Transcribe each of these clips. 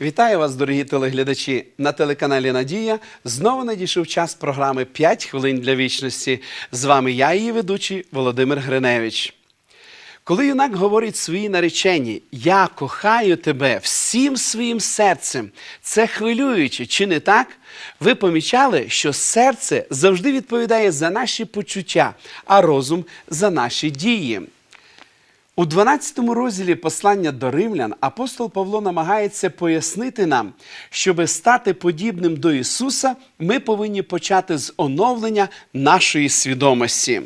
Вітаю вас, дорогі телеглядачі! На телеканалі Надія знову надійшов час програми «5 хвилин для вічності. З вами я, її ведучий Володимир Гриневич. Коли юнак говорить своїй нареченій Я кохаю тебе всім своїм серцем, це хвилююче, чи не так? Ви помічали, що серце завжди відповідає за наші почуття, а розум за наші дії. У 12 розділі послання до римлян апостол Павло намагається пояснити нам, щоби стати подібним до Ісуса, ми повинні почати з оновлення нашої свідомості.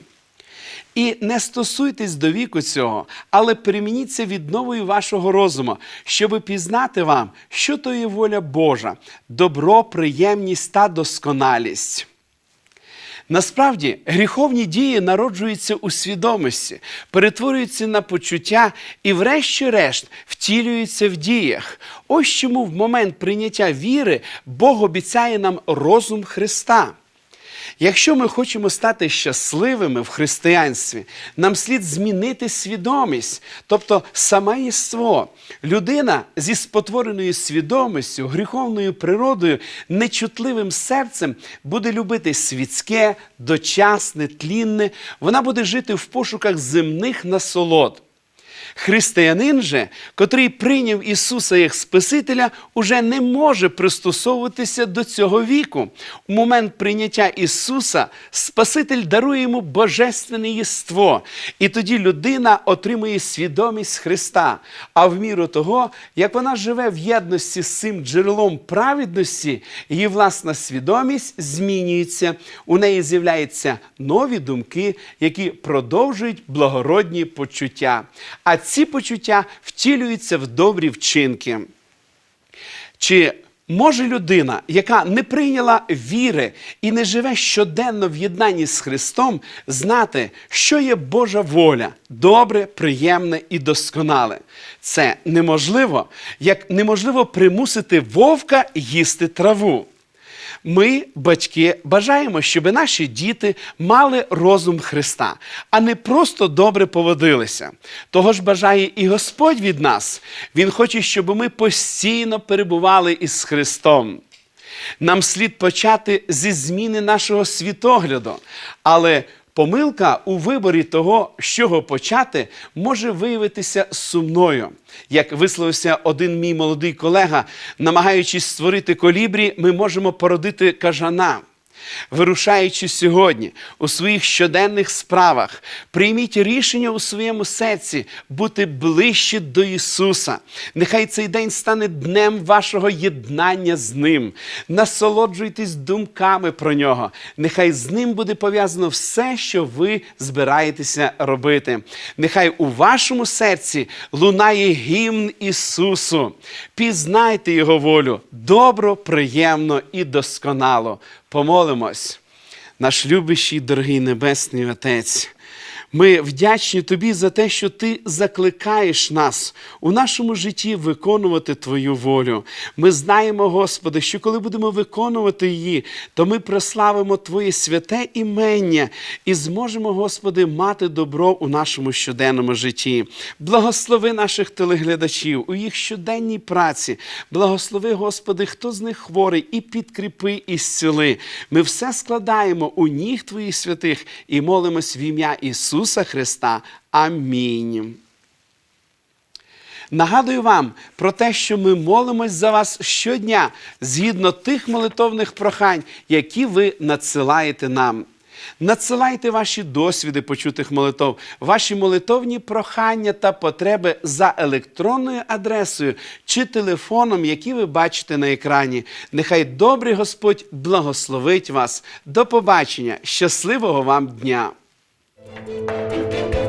І не стосуйтесь до віку цього, але перемініться відновою вашого розуму, щоби пізнати вам, що то є воля Божа, добро, приємність та досконалість. Насправді гріховні дії народжуються у свідомості, перетворюються на почуття і, врешті-решт, втілюються в діях. Ось чому в момент прийняття віри Бог обіцяє нам розум Христа. Якщо ми хочемо стати щасливими в християнстві, нам слід змінити свідомість, тобто саме єство. Людина зі спотвореною свідомістю, гріховною природою, нечутливим серцем буде любити світське, дочасне, тлінне. Вона буде жити в пошуках земних насолод. Християнин же, котрий прийняв Ісуса як Спасителя, уже не може пристосовуватися до цього віку. У момент прийняття Ісуса Спаситель дарує йому божественне єство. І тоді людина отримує свідомість Христа. А в міру того, як вона живе в єдності з цим джерелом праведності, її власна свідомість змінюється. У неї з'являються нові думки, які продовжують благородні почуття. А ці почуття втілюються в добрі вчинки. Чи може людина, яка не прийняла віри і не живе щоденно в єднанні з Христом, знати, що є Божа воля, добре, приємне і досконале? Це неможливо, як неможливо примусити вовка їсти траву. Ми, батьки, бажаємо, щоб наші діти мали розум Христа, а не просто добре поводилися. Того ж бажає і Господь від нас. Він хоче, щоб ми постійно перебували із Христом. Нам слід почати зі зміни нашого світогляду, але помилка у виборі того, з чого почати, може виявитися сумною. Як висловився один мій молодий колега, намагаючись створити колібрі, ми можемо породити кажана. Вирушаючи сьогодні у своїх щоденних справах, прийміть рішення у своєму серці бути ближче до Ісуса. Нехай цей день стане днем вашого єднання з Ним. Насолоджуйтесь думками про нього. Нехай з ним буде пов'язано все, що ви збираєтеся робити. Нехай у вашому серці лунає гімн Ісусу. Пізнайте Його волю добро, приємно і досконало. Помолимось, наш любящий, дорогий Небесний Отець. Ми вдячні Тобі за те, що Ти закликаєш нас у нашому житті виконувати Твою волю. Ми знаємо, Господи, що коли будемо виконувати її, то ми прославимо Твоє святе імення і зможемо, Господи, мати добро у нашому щоденному житті. Благослови наших телеглядачів у їх щоденній праці. Благослови, Господи, хто з них хворий, і підкріпи, і зціли. Ми все складаємо у ніг Твоїх святих і молимось в ім'я Ісуса Христа. Амінь. Нагадую вам про те, що ми молимось за вас щодня згідно тих молитовних прохань, які ви надсилаєте нам. Надсилайте ваші досвіди почутих молитов, ваші молитовні прохання та потреби за електронною адресою чи телефоном, які ви бачите на екрані. Нехай добрий Господь благословить вас. До побачення! Щасливого вам дня! Thank you.